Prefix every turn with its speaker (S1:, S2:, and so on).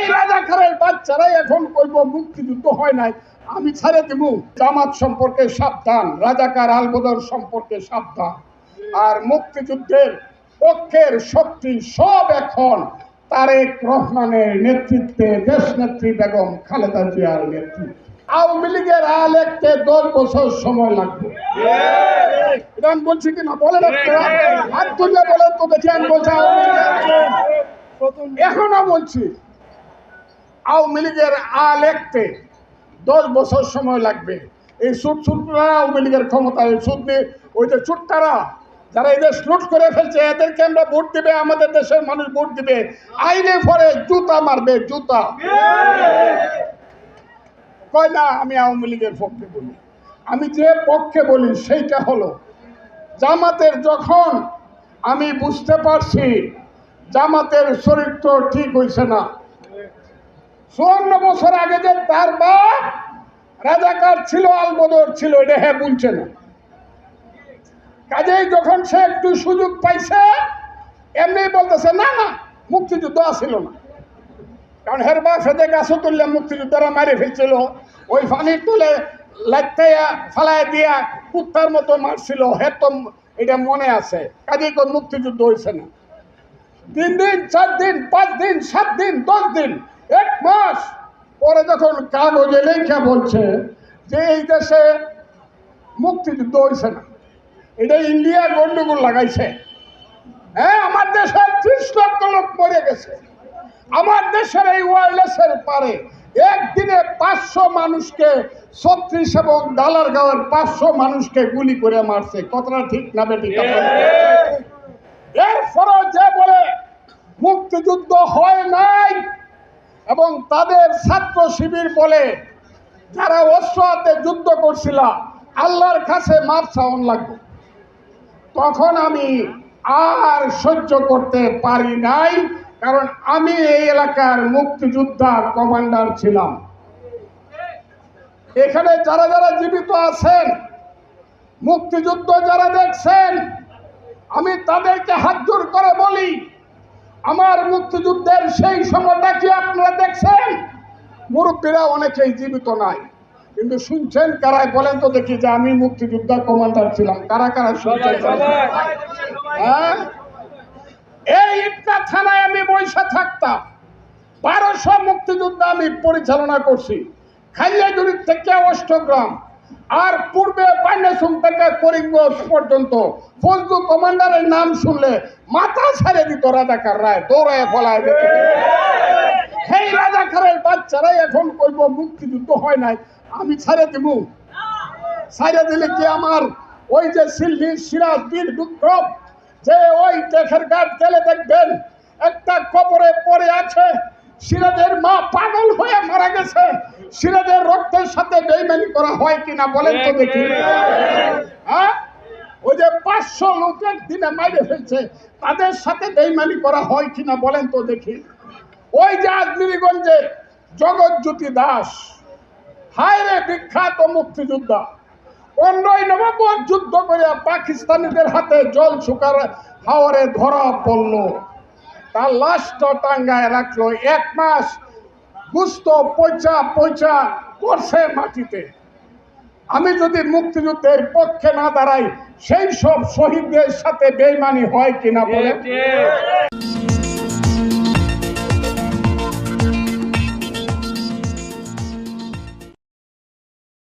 S1: এই রাজাকারের বাচ্চারাই এখন কইব, মুক্তিযুদ্ধ হয় নাই, আমি ছেড়ে জামাত সম্পর্কে সাবধান, রাজাকার আলবদর সম্পর্কে সাবধান। আর মুক্তিযুদ্ধের পক্ষের শক্তি সব এখন তারেক রহমানের নেতৃত্বে দেশ নেত্রী বেগম খালেদা জিয়ার নেতৃত্বে। আওয়ামী লীগের আল একতে দশ বছর সময় লাগবে। আমি বলছি কিনা তুলে তো এখনও বলছি আওয়ামী লীগের আল একতে দশ বছর সময় লাগবে। এই সুট সুটরা আওয়ামী লীগের ক্ষমতা, এই নিয়ে ওই যে চুট্টারা যারা এই দেশ লুট করে ফেলছে, এদেরকে আমরা ভোট দিবে, আমাদের দেশের মানুষ ভোট দিবে। আইনে পরে জুতা মারবে, জুতা। কয় না, আমি আওয়ামী লীগের পক্ষে বলি। আমি যে পক্ষে বলি, সেইটা হলো, জামাতের যখন আমি বুঝতে পারছি, জামাতের চরিত্র ঠিক হইছে না চুয়ান্ন বছর আগে যে তার বাপ রাজাকার ছিল, আলবদর ছিল, এটা হ্যাঁ বলছে না। কাজেই যখন সে একটু সুযোগ পাইছে, এমনি বলতেছে, না না, মুক্তিযুদ্ধ আসিল না। কারণ হের বাপ সেদে গাছও তুললে মুক্তিযোদ্ধারা মারি ফেলছিল, ওই পানি তুলে লাইটাইয়া ফালাই দিয়া কুত্তার মতো মারছিল হে তো এটা মনে আছে। কাজেই কোন মুক্তিযুদ্ধ হয়েছে না। তিন দিন, চার দিন, পাঁচ দিন, সাত দিন, দশ দিন এক মাস পরে যখন কাগজে লেখা বলছে যে এই দেশে মুক্তিযুদ্ধ হয়েছে না এটা ইন্ডিয়া গন্ডগোল লাগাইছে। হ্যাঁ আমার দেশে ত্রিশ লক্ষ লোক মরে গেছে। আমার দেশের এই ওয়াইলেসের পারে একদিনে পাঁচশো মানুষকে ছত্রিশ এবং ডালার গাঁয়ের পাঁচশো মানুষকে গুলি করে মারছে। কতটা ঠিক না বেটি এরপরও যে বলে মুক্তিযুদ্ধ হয় নাই। এবং তাদের ছাত্র শিবির বলে যারা অস্ত্র যুদ্ধ করছিল, আল্লাহর কাছে মাপ চাওয়ান লাগবে। তখন আমি আর সহ্য করতে পারি নাই, কারণ আমি এই এলাকার মুক্তিযোদ্ধা কমান্ডার ছিলাম। এখানে যারা যারা জীবিত আছেন, মুক্তিযুদ্ধ যারা দেখছেন, আমি তাদেরকে হাত জোর করে বলি আমার মুক্তিযুদ্ধের সেই সময়টা কি আপনারা দেখছেন? মুরব্বীরা অনেকেই জীবিত নাই। কিন্তু শুনছেন কারায় বলেন তো দেখি যে আমি মুক্তিযোদ্ধা কমান্ডার ছিলাম। কারা কারা শুনছেন? হ্যাঁ? এই ইটনা থানায় আমি বৈশা থাকতাম। বারোশো মুক্তিযুদ্ধ আমি পরিচালনা করছি। খাইয়াজুরি থেকে অষ্টগ্রাম। আর পূর্বে পান্ডাসুম থেকে করিমগঞ্জ পর্যন্ত ফজলু কমান্ডারের নাম শুনলে মাথা ছেড়ে দিত রাজাকার রায়, দৌড়ায়, ফলায় যেত সেই রাজাকারের বাচ্চারাই এখন কইব, মুক্তিযুদ্ধ হয় নাই, আমি ছেড়ে দিব ছেড়ে দিলে কি আমার ওই যে সিল্লি সিরাজ বীর বিক্রম, যে ওই দেখের গাছ গেলে দেখবেন, একটা কবরে পড়ে আছে, সিরাজের মা পাগল হয়ে মারা গেছে। সিরাজের রক্তের সাথে বেইমানি করা হয় কিনা বলেন তো দেখি। হ্যাঁ? ওই যে পাঁচশো লোকের দিনে মাইরে ফেলছে তাদের সাথে বেইমানি করা হয় কিনা বলেন তো দেখি। ওই যে আজমিরিগঞ্জে জগৎজ্যোতি দাস হায় রে বিখ্যাত মুক্তিযোদ্ধা পনেরোই নভেম্বর যুদ্ধ করে পাকিস্তানিদের হাতে জল শুকার হাওয়ারে ধরা পড়ল। তার লাশটা টাঙ্গায় রাখল। এক মাস গুস্ত পচা পচা করছে মাটিতে। আমি যদি মুক্তিযুদ্ধের পক্ষে না দাঁড়াই, সেই সব শহীদদের সাথে বেইমানি হয় কিনা বলে